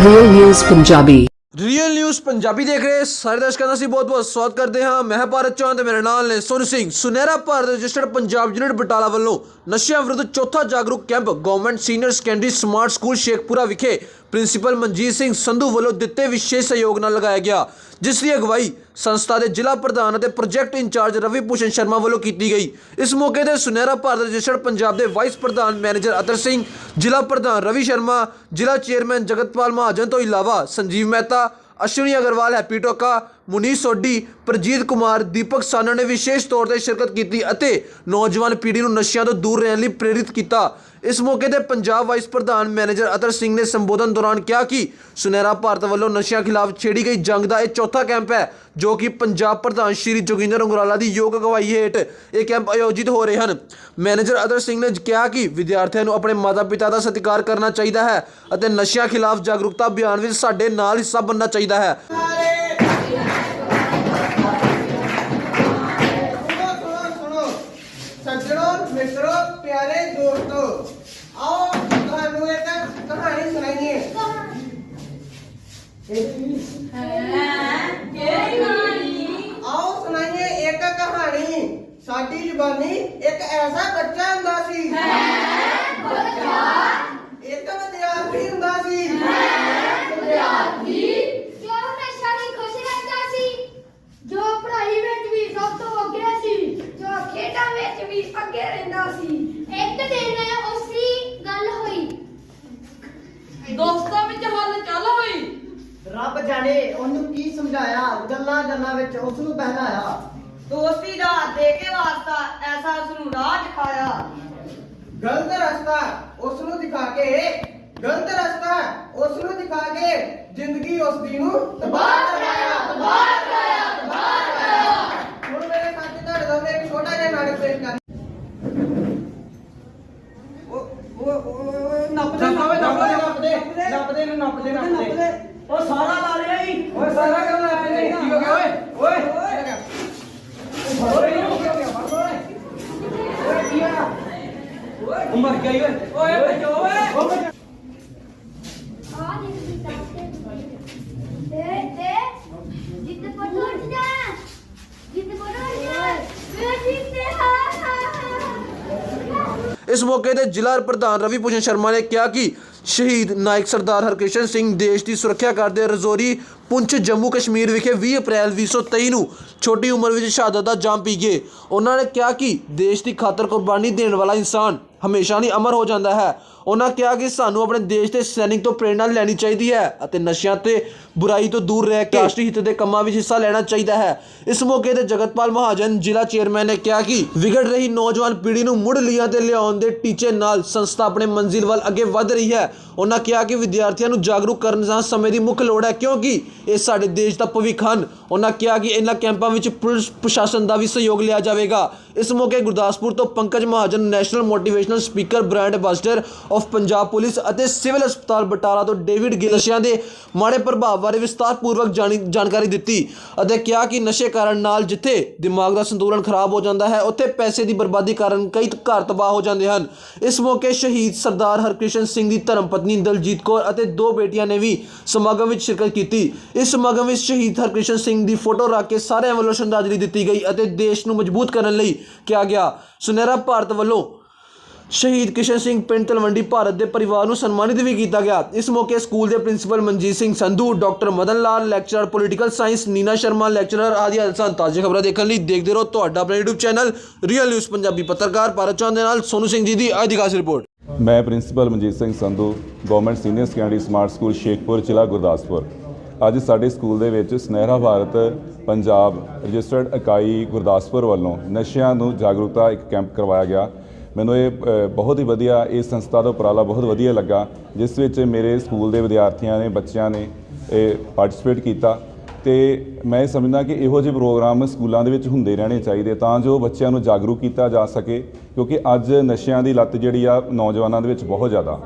Real News Punjabi. Real News Punjabi ਦੇਖ ਰਹੇ ਸਾਰੇ ਦਰਸ਼ਕਾਂ ਦਾ ਅਸੀਂ ਬਹੁਤ-ਬਹੁਤ ਸਵਾਗਤ ਕਰਦੇ ਹਾਂ। ਮੈਂ ਭਾਰਤ ਚੌਹਾਨ ਤੇ ਮੇਰੇ ਨਾਲ ਨੇ ਸੋਨੂ ਸਿੰਘ। ਸੁਨਹਿਰਾ ਭਾਰਤ ਰਜਿਸਟਰਡ ਪੰਜਾਬ ਯੂਨਿਟ ਬਟਾਲਾ ਵੱਲੋਂ ਨਸ਼ਿਆਂ ਵਿਰੁੱਧ ਚੌਥਾ ਜਾਗਰੂਕ camp government senior secondary smart school Shekhpura ਵਿਖੇ ਪ੍ਰਿੰਸੀਪਲ ਮਨਜੀਤ ਸਿੰਘ ਸੰਧੂ ਵੱਲੋਂ ਦਿੱਤੇ ਵਿਸ਼ੇਸ਼ ਸਹਿਯੋਗ ਨਾਲ ਲਗਾਇਆ ਗਿਆ, ਜਿਸ ਦੀ ਅਗਵਾਈ ਸੰਸਥਾ ਦੇ ਜ਼ਿਲ੍ਹਾ ਪ੍ਰਧਾਨ ਅਤੇ ਪ੍ਰੋਜੈਕਟ ਇੰਚਾਰਜ ਰਵੀ ਭੂਸ਼ਣ ਸ਼ਰਮਾ ਵੱਲੋਂ ਕੀਤੀ ਗਈ। ਇਸ ਮੌਕੇ ਤੇ ਸੁਨਹਿਰਾ ਭਾਰਤ ਰਜਿਸਟਰਡ ਪੰਜਾਬ ਦੇ ਵਾਈਸ ਪ੍ਰਧਾਨ ਮੈਨੇਜਰ ਅਤਰ ਸਿੰਘ, ਜ਼ਿਲ੍ਹਾ ਪ੍ਰਧਾਨ ਰਵੀ ਸ਼ਰਮਾ, ਜ਼ਿਲ੍ਹਾ ਚੇਅਰਮੈਨ ਜਗਤਪਾਲ ਮਹਾਜਨ ਤੋਂ ਇਲਾਵਾ ਸੰਜੀਵ ਮਹਿਤਾ ਅਸ਼ਵਨੀ ਅਗਰਵਾਲ ਹੈਪੀ ਟੋਕਾ ਮੁਨੀਸ਼ ਸੋਢੀ, ਪ੍ਰਜੀਤ ਕੁਮਾਰ, ਦੀਪਕ ਸਾਨਾ ਨੇ ਵਿਸ਼ੇਸ਼ ਤੌਰ ਤੇ ਸ਼ਿਰਕਤ ਕੀਤੀ ਅਤੇ ਨੌਜਵਾਨ ਪੀੜ੍ਹੀ ਨੂੰ ਨਸ਼ਿਆਂ ਤੋਂ ਦੂਰ ਰਹਿਣ ਲਈ ਪ੍ਰੇਰਿਤ ਕੀਤਾ। ਇਸ ਮੌਕੇ ਤੇ ਪੰਜਾਬ ਵਾਈਸ ਪ੍ਰਧਾਨ ਮੈਨੇਜਰ ਅਤਰ ਸਿੰਘ ਨੇ ਸੰਬੋਧਨ ਦੌਰਾਨ ਕਿਹਾ ਕਿ ਸੁਨਹਿਰਾ ਭਾਰਤ ਵੱਲੋਂ ਨਸ਼ਿਆਂ ਖਿਲਾਫ ਛੇੜੀ ਗਈ ਜੰਗ ਦਾ ਇਹ ਚੌਥਾ ਕੈਂਪ ਹੈ, ਜੋ ਕਿ ਪੰਜਾਬ ਪ੍ਰਧਾਨ ਸ਼੍ਰੀ ਜੋਗਿੰਦਰ ਅੰਗਰਾਲਾ ਦੀ ਯੋਗ ਅਗਵਾਈ ਹੇਠ ਇਹ ਕੈਂਪ ਆਯੋਜਿਤ ਹੋ ਰਹੇ ਹਨ। ਮੈਨੇਜਰ ਅਤਰ ਸਿੰਘ ਨੇ ਕਿਹਾ ਕਿ ਵਿਦਿਆਰਥੀਆਂ ਨੂੰ ਆਪਣੇ ਮਾਤਾ-ਪਿਤਾ ਦਾ ਸਤਿਕਾਰ ਕਰਨਾ ਚਾਹੀਦਾ ਹੈ ਅਤੇ ਨਸ਼ਿਆਂ ਖਿਲਾਫ ਜਾਗਰੂਕਤਾ ਅਭਿਆਨ ਵਿੱਚ ਸਾਡੇ ਨਾਲ ਹਿੱਸਾ ਬਣਨਾ ਚਾਹੀਦਾ ਹੈ। ਸਾਡੀ ਜ਼ੁਬਾਨੀ ਇੱਕ ਐਸਾ ਬੱਚਾ ਹੁੰਦਾ ਸੀ। ਇੱਕ ਵਿਦਿਆਰਥੀ ਹੁੰਦਾ ਸੀ। ਜੋ ਹਮੇਸ਼ਾ ਹੀ ਖੁਸ਼ ਰਹਿੰਦਾ ਸੀ ਜੋ ਪੜ੍ਹਾਈ ਵਿੱਚ ਵੀ ਸਭ ਤੋਂ ਅੱਗੇ ਸੀ ਜੋ ਖੇਡਾਂ ਵਿੱਚ ਵੀ ਅੱਗੇ ਰਹਿੰਦਾ ਸੀ। ਇੱਕ ਦਿਨ ਉਸ ਦੀ ਗੱਲ ਹੋਈ। ਦੋਸਤਾਂ ਵਿੱਚ ਹੱਲ ਚੱਲ ਹੋਈ। ਰੱਬ ਜਾਣੇ ਉਹਨੂੰ ਕੀ ਸਮਝਾਇਆ? ਗੱਲਾਂ ਗੱਲਾਂ ਵਿੱਚ ਉਸ ਨੂੰ ਬਹਿਲਾਇਆ। ਦੋਸਤੀ ਦਾ ਦੇ ਕੇ ਵਾਸਤਾ, ਐਸਾ ਉਸ ਨੂੰ ਰਾਹ ਦਿਖਾਇਆ। ਗਲਤ ਰਸਤਾ ਉਸ ਨੂੰ ਦਿਖਾ ਕੇ। ਗਲਤ ਰਸਤਾ ਉਸ ਨੂੰ ਦਿਖਾ ਕੇ ਜ਼ਿੰਦਗੀ ਉਸ ਦੀ ਨੂੰ ਤਬਾਹ ਕਰਾਇਆ ਤਬਾਹ ਕਰਾਇਆ ਤਬਾਹ ਕਰਾਇਆ ਹੁਣ ਮੇਰੇ ਸਾਥੀ ਤੁਹਾਡੇ ਸਾਹਮਣੇ ਇੱਕ ਛੋਟਾ ਜਿਹਾ ਨਾਟਕ ਪੇਸ਼ ਕਰ ਉਹ ਉਹ ਉਹ ਨੱਪਦੇ ਨੱਪਦੇ ਨੱਪਦੇ ਨੱਪਦੇ ਨੂੰ ਨੱਪਦੇ ਨੱਪਦੇ ਉਹ ਸਾਰਾ ਲਾ ਲਿਆ ਹੀ ਓਏ ਸਾਰਾ ਕਿਉਂ ਲਾ ਲਿਆ ਕੀ ਹੋ ਗਿਆ ਓਏ ਓਏ ਓਏ ਕੀ ਹੋ ਗਿਆ ਓਏ ਓਏ ਕੀ ਹੋਇਆ ਉਹ ਮਰ ਗਿਆ ਈ ਓਏ ਓਏ ਬੱਚੋ ਓਏ ਆ ਜਿੰਦਗੀ ਦਾ ਤੇ ਤੇ ਜਿੱਤ ਪਟੋੜ ਜਾ ਜਿੱਤ ਪਟੋੜ ਜਾ ਵੇ ਜਿੱਤੇ ਹਾਂ ਇਸ ਮੌਕੇ ਤੇ ਜ਼ਿਲ੍ਹਾ ਪ੍ਰਧਾਨ ਰਵੀ ਭੂਸ਼ਣ ਸ਼ਰਮਾ ਨੇ ਕਿਹਾ ਕਿ ਸ਼ਹੀਦ ਨਾਇਕ ਸਰਦਾਰ ਹਰਕ੍ਰਿਸ਼ਨ ਸਿੰਘ ਦੇਸ਼ ਦੀ ਸੁਰੱਖਿਆ ਕਰਦੇ ਰਜੋਰੀ ਪੁੰਛ ਜੰਮੂ ਕਸ਼ਮੀਰ ਵਿਖੇ 20 ਅਪ੍ਰੈਲ 2023 ਨੂੰ ਛੋਟੀ ਉਮਰ ਵਿੱਚ ਸ਼ਹਾਦਤ ਦਾ ਜਾਮ ਪੀ ਗਏ। ਉਹਨਾਂ ਨੇ ਕਿਹਾ ਕਿ ਦੇਸ਼ ਦੀ ਖਾਤਰ ਕੁਰਬਾਨੀ ਦੇਣ ਵਾਲਾ ਇਨਸਾਨ ਹਮੇਸ਼ਾ ਲਈ ਅਮਰ ਹੋ ਜਾਂਦਾ ਹੈ। ਉਹਨਾਂ ਕਿਹਾ ਕਿ ਸਾਨੂੰ ਆਪਣੇ ਦੇਸ਼ ਦੇ ਸੈਨਿਕ ਤੋਂ ਪ੍ਰੇਰਣਾ ਲੈਣੀ ਚਾਹੀਦੀ ਹੈ ਅਤੇ ਨਸ਼ਿਆਂ ਤੇ ਬੁਰਾਈ ਤੋਂ ਦੂਰ ਰਹਿ ਕੇ ਰਾਸ਼ਟਰੀ ਹਿੱਤ ਦੇ ਕੰਮਾਂ ਵਿੱਚ ਹਿੱਸਾ ਲੈਣਾ ਚਾਹੀਦਾ ਹੈ। ਇਸ ਮੌਕੇ ਤੇ ਜਗਤਪਾਲ ਮਹਾਜਨ ਜ਼ਿਲ੍ਹਾ ਚੇਅਰਮੈਨ ਨੇ ਕਿਹਾ ਕਿ ਵਿਗੜ ਰਹੀ ਨੌਜਵਾਨ ਪੀੜ੍ਹੀ ਨੂੰ ਮੁੜ ਲੀਆਂ ਤੇ ਲਿਆਉਣ ਦੇ ਟੀਚੇ ਨਾਲ ਸੰਸਥਾ ਆਪਣੇ ਮੰਜ਼ਿਲ ਵੱਲ ਅੱਗੇ ਵਧ ਰਹੀ ਹੈ। ਉਹਨਾਂ ਕਿਹਾ ਕਿ ਵਿਦਿਆਰਥੀਆਂ ਨੂੰ ਜਾਗਰੂਕ ਕਰਨ ਦਾ ਸਮੇਂ ਦੀ ਮੁੱਖ ਲੋੜ ਹੈ ਕਿਉਂਕਿ ਇਹ ਸਾਡੇ ਦੇਸ਼ ਦਾ ਭਵਿੱਖ ਹਨ। ਉਹਨਾਂ ਕਿਹਾ ਕਿ ਇਹਨਾਂ ਕੈਂਪਾਂ ਵਿੱਚ ਪੁਲਿਸ ਪ੍ਰਸ਼ਾਸਨ ਦਾ ਵੀ ਸਹਿਯੋਗ ਲਿਆ ਜਾਵੇਗਾ। ਇਸ ਮੌਕੇ ਗੁਰਦਾਸਪੁਰ ਤੋਂ Pankaj Mahajan, national motivational speaker brand ambassador of Punjab police ਅਤੇ ਸਿਵਲ ਹਸਪਤਾਲ ਬਟਾਲਾ ਤੋਂ ਡੇਵਿਡ ਗਿਲ ਨਸ਼ਿਆਂ ਦੇ ਮਾੜੇ ਪ੍ਰਭਾਵ ਬਾਰੇ ਵਿਸਤਾਰਪੂਰਵਕ ਜਾਣੀ ਜਾਣਕਾਰੀ ਦਿੱਤੀ ਅਤੇ ਕਿਹਾ ਕਿ ਨਸ਼ੇ ਕਾਰਨ ਨਾਲ ਜਿੱਥੇ ਦਿਮਾਗ ਦਾ ਸੰਤੁਲਨ ਖਰਾਬ ਹੋ ਜਾਂਦਾ ਹੈ, ਉੱਥੇ ਪੈਸੇ ਦੀ ਬਰਬਾਦੀ ਕਾਰਨ ਕਈ ਘਰ ਤਬਾਹ ਹੋ ਜਾਂਦੇ ਹਨ। ਇਸ ਮੌਕੇ ਸ਼ਹੀਦ ਸਰਦਾਰ ਹਰਕ੍ਰਿਸ਼ਨ ਸਿੰਘ ਦੀ ਧਰਮ ਪਤਨੀ ਦਲਜੀਤ ਕੌਰ ਅਤੇ ਦੋ ਬੇਟੀਆਂ ਨੇ ਵੀ ਸਮਾਗਮ ਵਿੱਚ ਸ਼ਿਰਕਤ ਕੀਤੀ। ਇਸ ਸਮਾਗਮ ਵਿੱਚ ਸ਼ਹੀਦ ਹਰਕ੍ਰਿਸ਼ਨ ਸਿੰਘ ਦੀ ਫੋਟੋ ਰੱਖ ਕੇ ਸਾਰਿਆਂ ਵੱਲੋਂ ਸ਼ਰਧਾਂਜਲੀ ਦਿੱਤੀ ਗਈ ਅਤੇ ਦੇਸ਼ ਨੂੰ ਮਜ਼ਬੂਤ ਕਰਨ ਲਈ ਕਿਹਾ ਗਿਆ। ਸੁਨਹਿਰਾ ਭਾਰਤ ਵੱਲੋਂ ਸ਼ਹੀਦ ਕਿਸ਼ਨ ਸਿੰਘ ਪਿੰਡ ਤਲਵੰਡੀ ਭਾਰਤ ਦੇ ਪਰਿਵਾਰ ਨੂੰ ਸਨਮਾਨਿਤ ਵੀ ਕੀਤਾ ਗਿਆ। ਇਸ ਮੌਕੇ ਸਕੂਲ ਦੇ principal Manjeet Singh Sandhu, doctor Madan Lal, lecturer political science Neena Sharma, lecturer ਆਦਿ ਸਨ। ਤਾਜ਼ੀ ਖਬਰਾਂ ਦੇਖਣ ਲਈ ਦੇਖਦੇ ਰਹੋ ਤੁਹਾਡਾ ਆਪਣਾ YouTube channel Real News Punjabi ਪੱਤਰਕਾਰ ਭਾਰਤ ਚੌਹਾਨ ਦੇ ਨਾਲ ਸੋਨੂ ਸਿੰਘ ਜੀ ਦੀ ਅੱਜ ਦੀ ਖਾਸ ਰਿਪੋਰਟ। ਮੈਂ principal Manjeet Singh Sandhu, government senior secondary smart school Shekhpur, ਜ਼ਿਲ੍ਹਾ ਗੁਰਦਾਸਪੁਰ। ਅੱਜ ਸਾਡੇ ਸਕੂਲ ਦੇ ਵਿੱਚ ਸੁਨਹਿਰਾ ਭਾਰਤ ਪੰਜਾਬ ਰਜਿਸਟਰਡ ਇਕਾਈ ਗੁਰਦਾਸਪੁਰ ਵੱਲੋਂ ਨਸ਼ਿਆਂ ਨੂੰ ਜਾਗਰੂਕਤਾ ਇੱਕ ਕੈਂਪ ਕਰਵਾਇਆ ਗਿਆ। ਮੈਨੂੰ ਇਹ ਅ, ਬਹੁਤ ਹੀ ਵਧੀਆ ਇਸ ਸੰਸਥਾ ਦਾ ਉਪਰਾਲਾ ਬਹੁਤ ਵਧੀਆ ਲੱਗਾ ਜਿਸ ਵਿੱਚ ਮੇਰੇ ਸਕੂਲ ਦੇ ਵਿਦਿਆਰਥੀਆਂ ਨੇ ਬੱਚਿਆਂ ਨੇ ਇਹ ਪਾਰਟਿਸਿਪੇਟ ਕੀਤਾ। ਤੇ ਮੈਂ ਇਹ ਸਮਝਦਾ ਕਿ ਇਹੋ ਜਿਹੇ ਪ੍ਰੋਗਰਾਮ ਸਕੂਲਾਂ ਦੇ ਵਿੱਚ ਹੁੰਦੇ ਰਹਿਣੇ ਚਾਹੀਦੇ ਤਾਂ ਜੋ ਬੱਚਿਆਂ ਨੂੰ ਜਾਗਰੂਕ ਕੀਤਾ ਜਾ ਸਕੇ ਕਿਉਂਕਿ ਅੱਜ ਨਸ਼ਿਆਂ ਦੀ ਲੱਤ ਜਿਹੜੀ ਆ ਨੌਜਵਾਨਾਂ ਦੇ ਵਿੱਚ ਬਹੁਤ ਜ਼ਿਆਦਾ।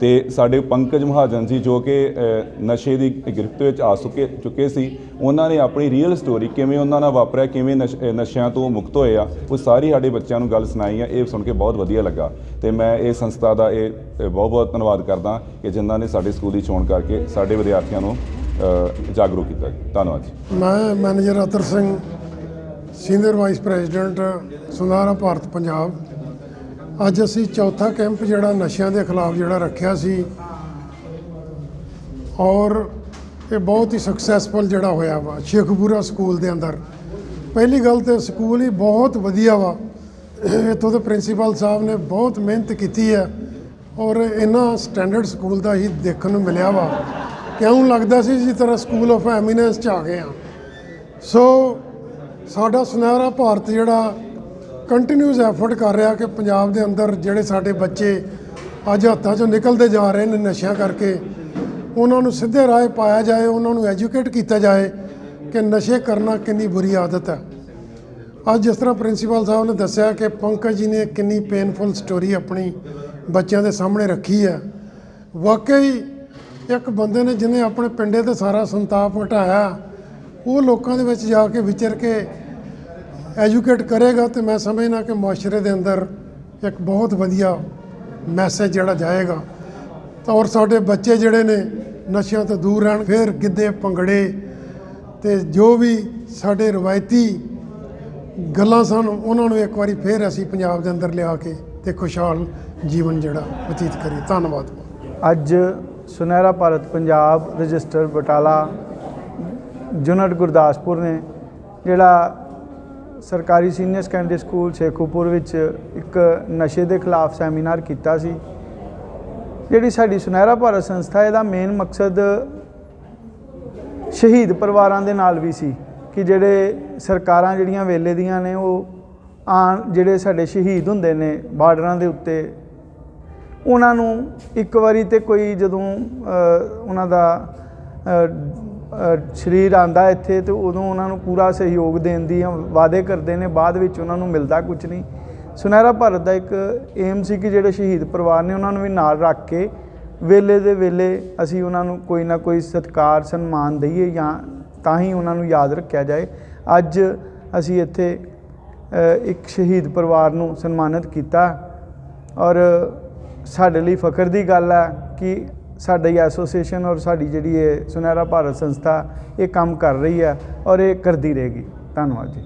ਤੇ ਸਾਡੇ ਪੰਕਜ ਮਹਾਜਨ ਜੀ ਜੋ ਕਿ ਨਸ਼ੇ ਦੀ ਗ੍ਰਿਫਤ ਵਿੱਚ ਆ ਚੁੱਕੇ ਚੁੱਕੇ ਸੀ। ਉਹਨਾਂ ਨੇ ਆਪਣੀ ਰੀਅਲ ਸਟੋਰੀ ਕਿਵੇਂ ਉਹਨਾਂ ਨਾਲ ਵਾਪਰਿਆ, ਕਿਵੇਂ ਨਸ਼- ਨਸ਼ਿਆਂ ਤੋਂ ਮੁਕਤ ਹੋਏ ਆ, ਉਹ ਸਾਰੀ ਸਾਡੇ ਬੱਚਿਆਂ ਨੂੰ ਗੱਲ ਸੁਣਾਈ ਆ, ਇਹ ਸੁਣ ਕੇ ਬਹੁਤ ਵਧੀਆ ਲੱਗਾ। ਤੇ ਮੈਂ ਇਹ ਸੰਸਥਾ ਦਾ ਇਹ ਬਹੁਤ ਬਹੁਤ ਧੰਨਵਾਦ ਕਰਦਾ ਕਿ ਜਿਨ੍ਹਾਂ ਨੇ ਸਾਡੇ ਸਕੂਲ ਦੀ ਚੋਣ ਕਰਕੇ ਸਾਡੇ ਵਿਦਿਆਰਥੀਆਂ ਨੂੰ ਜਾਗਰੂਕ ਕੀਤਾ। ਧੰਨਵਾਦ ਜੀ। ਮੈਂ manager Attar Singh, senior vice president, Sunehra Bharat Punjab. ਅੱਜ ਅਸੀਂ ਚੌਥਾ ਕੈਂਪ ਜਿਹੜਾ ਨਸ਼ਿਆਂ ਦੇ ਖਿਲਾਫ ਜਿਹੜਾ ਰੱਖਿਆ ਸੀ ਔਰ ਇਹ ਬਹੁਤ ਹੀ ਸਕਸੈਸਫੁਲ ਜਿਹੜਾ ਹੋਇਆ ਵਾ, ਸ਼ੇਖਪੂਰਾ ਸਕੂਲ ਦੇ ਅੰਦਰ। ਪਹਿਲੀ ਗੱਲ ਤੇ ਸਕੂਲ ਹੀ ਬਹੁਤ ਵਧੀਆ ਵਾ। ਇੱਥੋਂ ਦੇ ਪ੍ਰਿੰਸੀਪਲ ਸਾਹਿਬ ਨੇ ਬਹੁਤ ਮਿਹਨਤ ਕੀਤੀ ਹੈ ਔਰ ਇਹਨਾਂ ਸਟੈਂਡਰਡ ਸਕੂਲ ਦਾ ਹੀ ਦੇਖਣ ਨੂੰ ਮਿਲਿਆ ਵਾ। ਕਿਉਂ ਲੱਗਦਾ ਸੀ ਜਿਸ ਤਰ੍ਹਾਂ ਸਕੂਲ ਆਫ ਐਮੀਨੈਂਸ ਚ ਆ ਗਏ ਆ? ਸੋ ਸਾਡਾ ਸੁਨਹਿਰਾ ਭਾਰਤ ਜਿਹੜਾ ਕੰਟੀਨਿਊਸ ਐਫਰਟ ਕਰ ਰਿਹਾ ਕਿ ਪੰਜਾਬ ਦੇ ਅੰਦਰ ਜਿਹੜੇ ਸਾਡੇ ਬੱਚੇ ਅੱਜ ਹੱਥਾਂ ਚੋਂ ਨਿਕਲਦੇ ਜਾ ਰਹੇ ਨੇ ਨਸ਼ਿਆਂ ਕਰਕੇ, ਉਹਨਾਂ ਨੂੰ ਸਿੱਧੇ ਰਾਹ ਪਾਇਆ ਜਾਏ, ਉਹਨਾਂ ਨੂੰ ਐਜੂਕੇਟ ਕੀਤਾ ਜਾਏ ਕਿ ਨਸ਼ੇ ਕਰਨਾ ਕਿੰਨੀ ਬੁਰੀ ਆਦਤ ਹੈ। ਅੱਜ ਜਿਸ ਤਰ੍ਹਾਂ ਪ੍ਰਿੰਸੀਪਲ ਸਾਹਿਬ ਨੇ ਦੱਸਿਆ ਕਿ ਪੰਕਜ ਜੀ ਨੇ ਕਿੰਨੀ ਪੇਨਫੁਲ ਸਟੋਰੀ ਆਪਣੀ ਬੱਚਿਆਂ ਦੇ ਸਾਹਮਣੇ ਰੱਖੀ ਹੈ। ਵਾਕਈ ਇੱਕ ਬੰਦੇ ਨੇ ਜਿਹਨੇ ਆਪਣੇ ਪਿੰਡੇ ਤੇ ਸਾਰਾ ਸੰਤਾਪ ਹਟਾਇਆ ਉਹ ਲੋਕਾਂ ਦੇ ਵਿੱਚ ਜਾ ਕੇ ਵਿਚਰ ਕੇ ਐਜੂਕੇਟ ਕਰੇਗਾ ਤੇ ਮੈਂ ਸਮਝਦਾ ਕਿ ਮੁਆਸ਼ਰੇ ਦੇ ਅੰਦਰ ਇੱਕ ਬਹੁਤ ਵਧੀਆ ਮੈਸੇਜ ਜਿਹੜਾ ਜਾਏਗਾ। ਤਾਂ ਔਰ ਸਾਡੇ ਬੱਚੇ ਜਿਹੜੇ ਨੇ, ਨਸ਼ਿਆਂ ਤੋਂ ਦੂਰ ਰਹਿਣ, ਫਿਰ ਗਿੱਧੇ, ਭੰਗੜੇ ਤੇ ਜੋ ਵੀ ਸਾਡੇ ਰਵਾਇਤੀ ਗੱਲਾਂ ਸਨ, ਉਹਨਾਂ ਨੂੰ ਇੱਕ ਵਾਰੀ ਫੇਰ ਅਸੀਂ ਪੰਜਾਬ ਦੇ ਅੰਦਰ ਲਿਆ ਕੇ ਤੇ ਖੁਸ਼ਹਾਲ ਜੀਵਨ ਜਿਹੜਾ ਬਤੀਤ ਕਰੀਏ। ਧੰਨਵਾਦ। ਅੱਜ ਸੁਨਹਿਰਾ ਭਾਰਤ ਪੰਜਾਬ ਰਜਿਸਟਰ ਬਟਾਲਾ ਯੂਨਿਟ ਗੁਰਦਾਸਪੁਰ ਨੇ ਜਿਹੜਾ ਸਰਕਾਰੀ ਸੀਨੀਅਰ ਸੈਕੰਡਰੀ ਸਕੂਲ ਸ਼ੇਖੂਪੁਰ ਵਿੱਚ ਇੱਕ ਨਸ਼ੇ ਦੇ ਖਿਲਾਫ ਸੈਮੀਨਾਰ ਕੀਤਾ ਸੀ। ਜਿਹੜੀ ਸਾਡੀ ਸੁਨਹਿਰਾ ਭਾਰਤ ਸੰਸਥਾ ਇਹਦਾ ਮੇਨ ਮਕਸਦ ਸ਼ਹੀਦ ਪਰਿਵਾਰਾਂ ਦੇ ਨਾਲ ਵੀ ਸੀ ਕਿ ਜਿਹੜੇ ਸਰਕਾਰਾਂ ਜਿਹੜੀਆਂ ਵੇਲੇ ਦੀਆਂ ਨੇ, ਉਹ ਆਣ ਜਿਹੜੇ ਸਾਡੇ ਸ਼ਹੀਦ ਹੁੰਦੇ ਨੇ ਬਾਰਡਰਾਂ ਦੇ ਉੱਤੇ, ਉਹਨਾਂ ਨੂੰ ਇੱਕ ਵਾਰੀ ਤੇ ਕੋਈ ਜਦੋਂ ਉਹਨਾਂ ਦਾ ਸਰੀਰ ਆਂਦਾ ਇੱਥੇ ਤੇ ਉਦੋਂ ਉਹਨਾਂ ਨੂੰ ਪੂਰਾ ਸਹਿਯੋਗ ਦੇਣ ਦੀ ਵਾਅਦੇ ਕਰਦੇ ਨੇ, ਬਾਅਦ ਵਿੱਚ ਉਹਨਾਂ ਨੂੰ ਮਿਲਦਾ ਕੁਝ ਨਹੀਂ। ਸੁਨਹਿਰਾ ਭਾਰਤ ਦਾ ਇੱਕ ਏਮ ਸੀ ਕਿ ਜਿਹੜੇ ਸ਼ਹੀਦ ਪਰਿਵਾਰ ਨੇ ਉਹਨਾਂ ਨੂੰ ਵੀ ਨਾਲ ਰੱਖ ਕੇ ਵੇਲੇ ਦੇ ਵੇਲੇ ਅਸੀਂ ਉਹਨਾਂ ਨੂੰ ਕੋਈ ਨਾ ਕੋਈ ਸਤਿਕਾਰ, ਸਨਮਾਨ ਦਈਏ ਜਾਂ ਤਾਂ ਹੀ ਉਹਨਾਂ ਨੂੰ ਯਾਦ ਰੱਖਿਆ ਜਾਏ। ਅੱਜ ਅਸੀਂ ਇੱਥੇ ਇੱਕ ਸ਼ਹੀਦ ਪਰਿਵਾਰ ਨੂੰ ਸਨਮਾਨਿਤ ਕੀਤਾ ਔਰ ਸਾਡੇ ਲਈ ਫਖਰ ਦੀ ਗੱਲ ਹੈ ਕਿ ਸਾਡੀ ਐਸੋਸੀਏਸ਼ਨ ਔਰ ਸਾਡੀ ਜਿਹੜੀ ਇਹ ਸੁਨਹਿਰਾ ਭਾਰਤ ਸੰਸਥਾ ਇਹ ਕੰਮ ਕਰ ਰਹੀ ਹੈ ਔਰ ਇਹ ਕਰਦੀ ਰਹੇਗੀ। ਧੰਨਵਾਦ ਜੀ।